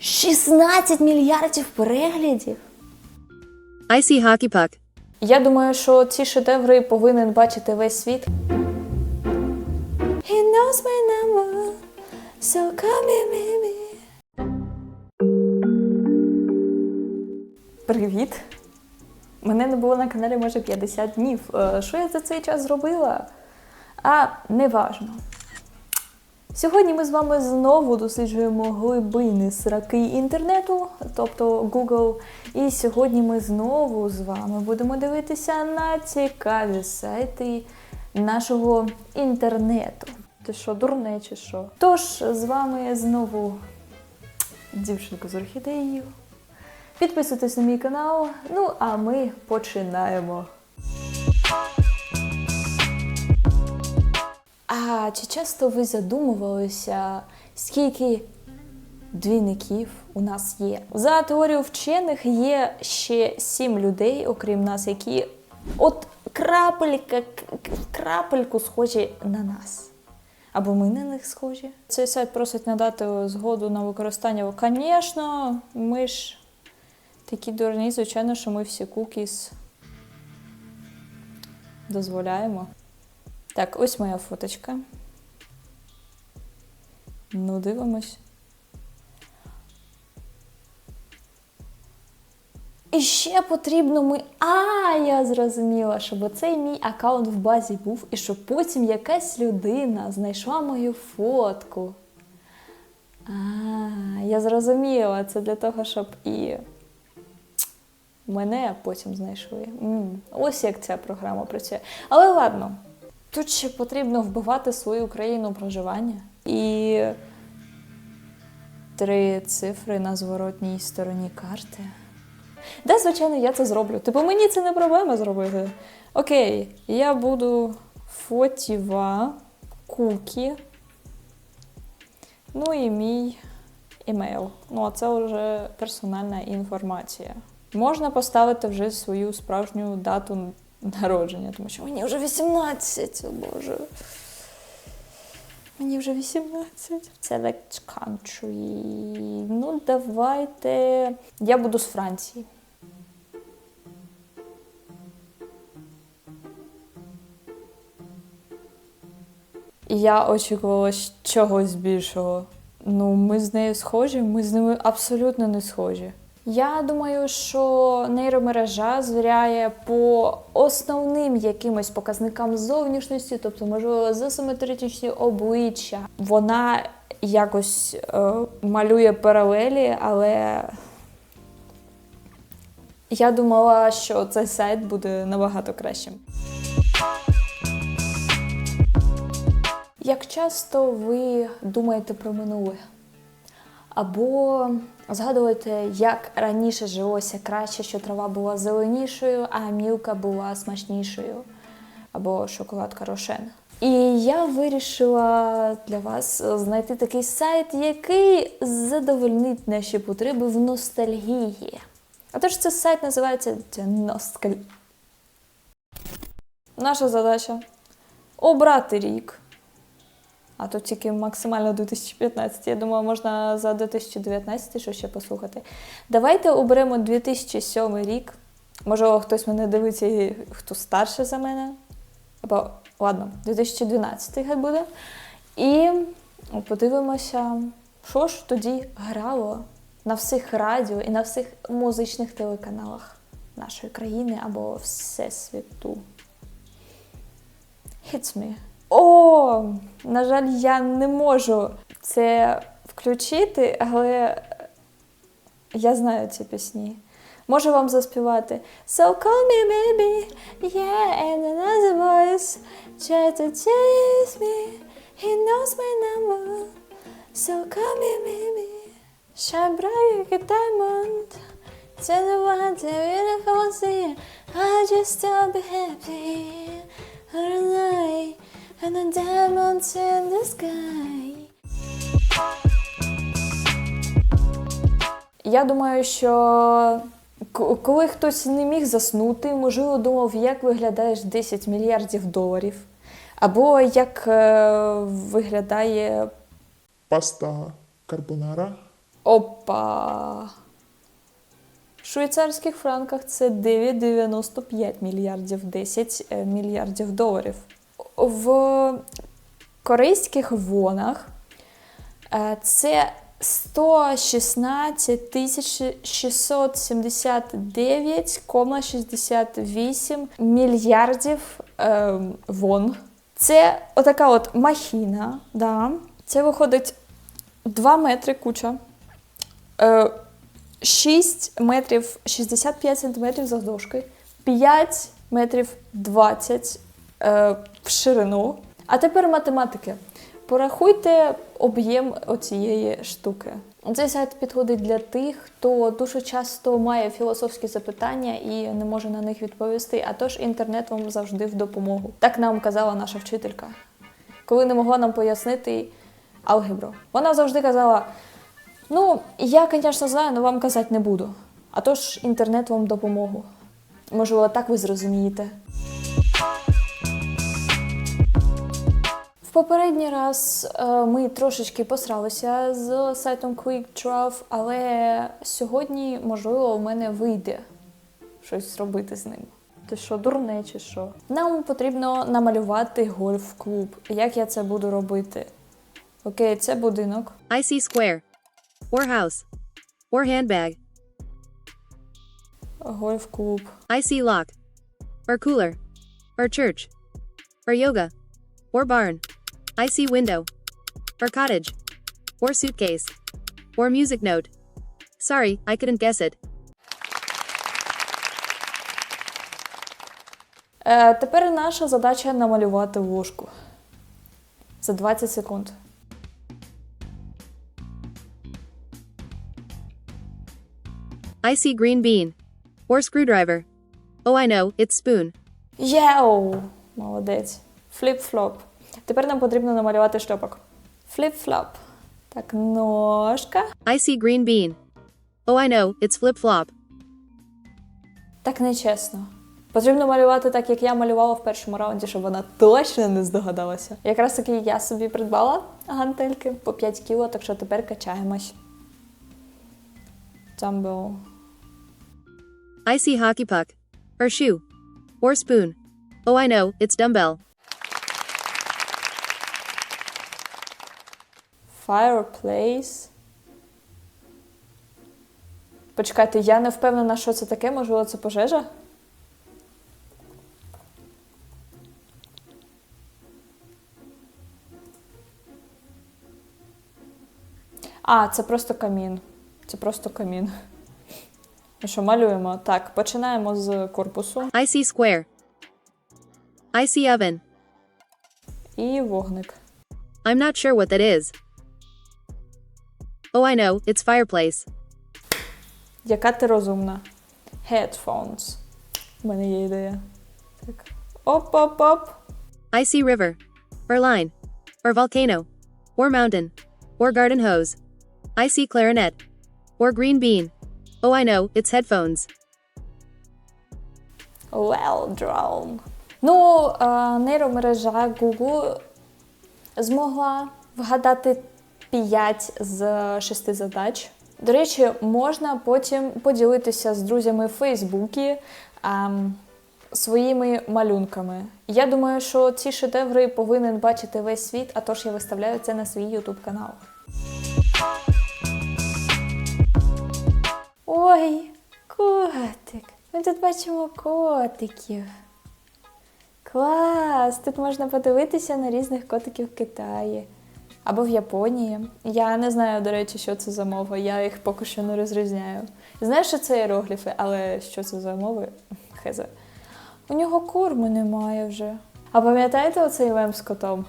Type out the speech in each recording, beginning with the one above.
16 мільярдів переглядів. I see Hockey Puck. Я думаю, що ці шедеври повинен бачити весь світ. He knows my number, so come here, baby. Привіт! Мене не було на каналі може 50 днів. Е, Що я за цей час зробила? А неважно. Сьогодні ми з вами знову досліджуємо глибини сраки інтернету, тобто Google. І сьогодні ми знову з вами будемо дивитися на цікаві сайти нашого інтернету. Ти що, дурне чи що? Тож з вами знову дівчинка з орхідеєю. Підписуйтесь на мій канал. Ну а ми починаємо. А чи часто ви задумувалися, скільки двійників у нас є? За теорією вчених є ще сім людей, окрім нас, які от крапелька, крапельку схожі на нас. Або ми на них схожі. Цей сайт просить надати згоду на використання. Звісно, ми ж такі дурні, звичайно, що ми всі кукіс дозволяємо. Так, ось моя фоточка. Ну, дивимось. І ще потрібно ми. А, я зрозуміла, щоб цей мій аккаунт в базі був, і щоб потім якась людина знайшла мою фотку. А, я зрозуміла, це для того, щоб і мене потім знайшли. М, Ось як ця програма працює. Але ладно, тут ще потрібно вбивати свою країну проживання. І три цифри на зворотній стороні карти. Да, звичайно, я це зроблю. Типу, мені це не проблема зробити. Окей, я буду фотіва, кукі. Ну і мій імейл. Ну, а це вже персональна інформація. Можна поставити вже свою справжню дату народження, тому що мені вже 18, о Боже. Мені вже 18. Select country. Ну, давайте. Я буду з Франції. Я очікувала чогось більшого. Ну, ми з нею схожі, ми з ними абсолютно не схожі. Я думаю, що нейромережа звіряє по основним якимось показникам зовнішності, тобто, можливо, за симетричні обличчя. Вона якось е, малює паралелі, але я думала, що цей сайт буде набагато кращим. Як часто ви думаєте про минуле? Або згадуєте, як раніше жилося краще, що трава була зеленішою, а мілка була смачнішою, або шоколадка рошен. І я вирішила для вас знайти такий сайт, який задовольнить наші потреби в ностальгії. А тож цей сайт називається Носталь. Наша задача обрати рік. А тут тільки максимально 2015. Я думаю, можна за 2019 що ще послухати. Давайте оберемо 2007 рік. Можливо, хтось мене дивиться, і хто старше за мене. Або, ладно, 2012 хай буде. І подивимося, що ж тоді грало на всіх радіо і на всіх музичних телеканалах нашої країни або Всесвіту. Hits me. О, на жаль, я не можу це включити, але я знаю ці пісні. Можу вам заспівати. So call me baby, yeah, and another voice try to chase me. He knows my number. So call me baby, shine like a diamond. Tell the one to beautiful see. I just to be happy. And the diamonds in the sky. Я думаю, що коли хтось не міг заснути, можливо, думав, як виглядаєш 10 мільярдів доларів, або як е, виглядає Паста карбонара. Опа. В швейцарських франках це 9,95 мільярдів 10 е, мільярдів доларів. В корейських вонах е, це 116 тисяч 679,68 мільярдів е, вон. Це отака от махіна. Да. Це виходить 2 метри куча. Е, 6 метрів 65 сантиметрів завдовжки, 5 метрів 20 е, в ширину. А тепер математики. Порахуйте об'єм оцієї штуки. Цей сайт підходить для тих, хто дуже часто має філософські запитання і не може на них відповісти. А тож інтернет вам завжди в допомогу. Так нам казала наша вчителька, коли не могла нам пояснити алгебру. Вона завжди казала: Ну, я, звісно, знаю, але вам казати не буду. А тож інтернет вам допомогу. Можливо, так ви зрозумієте. Попередній раз е, ми трошечки посралися з сайтом QuickDraw, але сьогодні, можливо, у мене вийде щось зробити з ним. Ти що, дурне чи що? Нам потрібно намалювати гольф-клуб. Як я це буду робити? Окей, це будинок. I see square. Or house. Or handbag. Гольф-клуб. I see lock. Or cooler. Or church. Or yoga. Or barn. I see window. Or cottage. Or suitcase. Or music note. Sorry, I couldn't guess it. Е, тепер наша задача намалювати ложку за 20 секунд. I see green bean. Or screwdriver. Oh, I know, it's spoon. Єу! Молодець. Фліп-флоп. Тепер нам потрібно намалювати шльопок. Фліп-флоп. Так, ножка. I see green bean. Oh, I know, it's flip flop. Так нечесно. Потрібно малювати так, як я малювала в першому раунді, щоб вона точно не здогадалася. Якраз таки я собі придбала гантельки по 5 кіло, так що тепер качаємось. Dumbbell. I see hockey puck. Or shoe. Or spoon. Oh, I know, it's dumbbell. Fireplace. Почекайте, я не впевнена, що це таке, можливо, це пожежа? А, це просто камін. Це просто камін. Ну що, малюємо? Так, починаємо з корпусу I see square. I see oven. і вогник. I'm not sure what that is. Oh, I know, it's fireplace. Яка ти розумна? Headphones. У мене є ідея. Так. Оп-оп-оп. I see river. Or line. Or volcano. Or mountain. Or garden hose. I see clarinet. Or green bean. Oh, I know, it's headphones. Well drawn. Ну, е, нейромережа Google змогла вгадати 5 з 6 задач. До речі, можна потім поділитися з друзями в Фейсбуці ем, своїми малюнками. Я думаю, що ці шедеври повинен бачити весь світ, а тож я виставляю це на свій YouTube канал. Ой, котик. Ми тут бачимо котиків. Клас! Тут можна подивитися на різних котиків в Китаї або в Японії. Я не знаю, до речі, що це за мова, я їх поки що не розрізняю. Знаю, що це іерогліфи, але що це за мови? Хезе. У нього корму немає вже. А пам'ятаєте оцей лем з котом?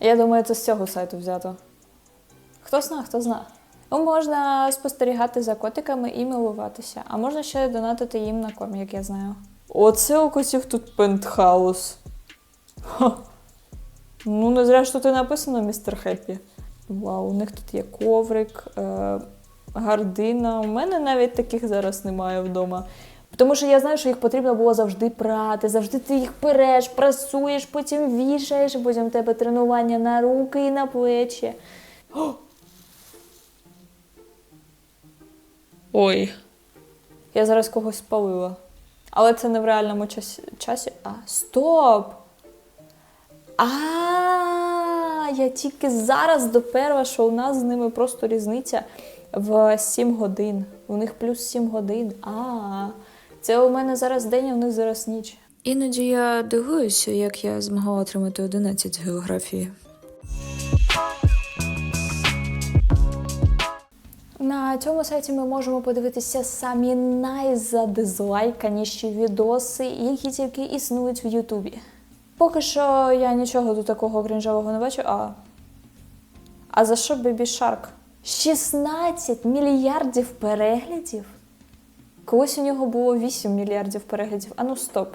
Я думаю, це з цього сайту взято. Хто зна, хто зна. Ну, можна спостерігати за котиками і милуватися, а можна ще донатити їм на корм, як я знаю. Оце у котів тут пентхаус. Ха. Ну, не зря що тут написано, містер Хеппі. Вау, у них тут є коврик, е, гардина. У мене навіть таких зараз немає вдома. Тому що я знаю, що їх потрібно було завжди прати, завжди ти їх переш, прасуєш, потім вішаєш, потім в тебе тренування на руки і на плечі. О! Ой. Я зараз когось спалила. Але це не в реальному часі. А, стоп! А, я тільки зараз доперла, що у нас з ними просто різниця в 7 годин. У них плюс 7 годин. А, це у мене зараз день, а у них зараз ніч. Іноді я дивуюся, як я змогла отримати 11 з географії. На цьому сайті ми можемо подивитися самі найзадизлайканіші відоси, які тільки існують в Ютубі. Поки що я нічого до такого крінжового не бачу. А, а за що Бебі Шарк? 16 мільярдів переглядів? Колись у нього було 8 мільярдів переглядів. Ану, стоп.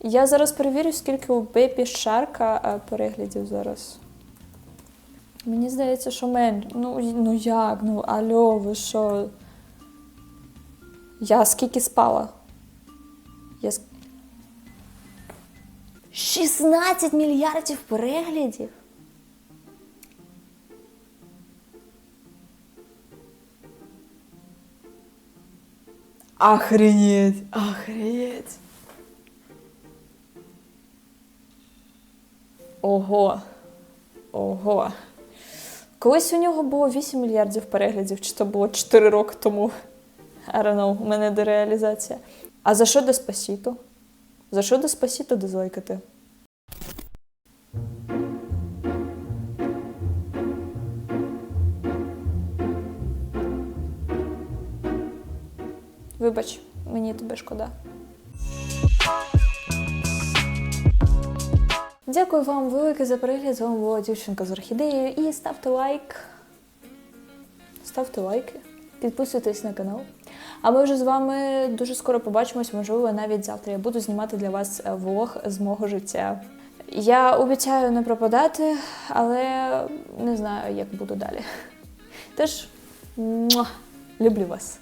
Я зараз перевірю, скільки у Бебі Шарка е, переглядів зараз. Мені здається, що менше. Ну, ну як? Ну, альо, ви що? Я скільки спала? Я... ск- 16 мільярдів переглядів? Охренеть, охренеть. Ого. Ого. Колись у нього було 8 мільярдів переглядів, чи то було 4 роки тому. I don't know, у мене дереалізація. А за що Деспасіто? За що Деспасіто дизлайкати? Вибач, мені тебе шкода. Дякую вам велике за перегляд. З вами була дівчинка з орхідеєю. І ставте лайк. Ставте лайки, підписуйтесь на канал. А ми вже з вами дуже скоро побачимось, можливо, навіть завтра. Я буду знімати для вас е, влог з мого життя. Я обіцяю не пропадати, але не знаю, як буду далі. Муа, люблю вас.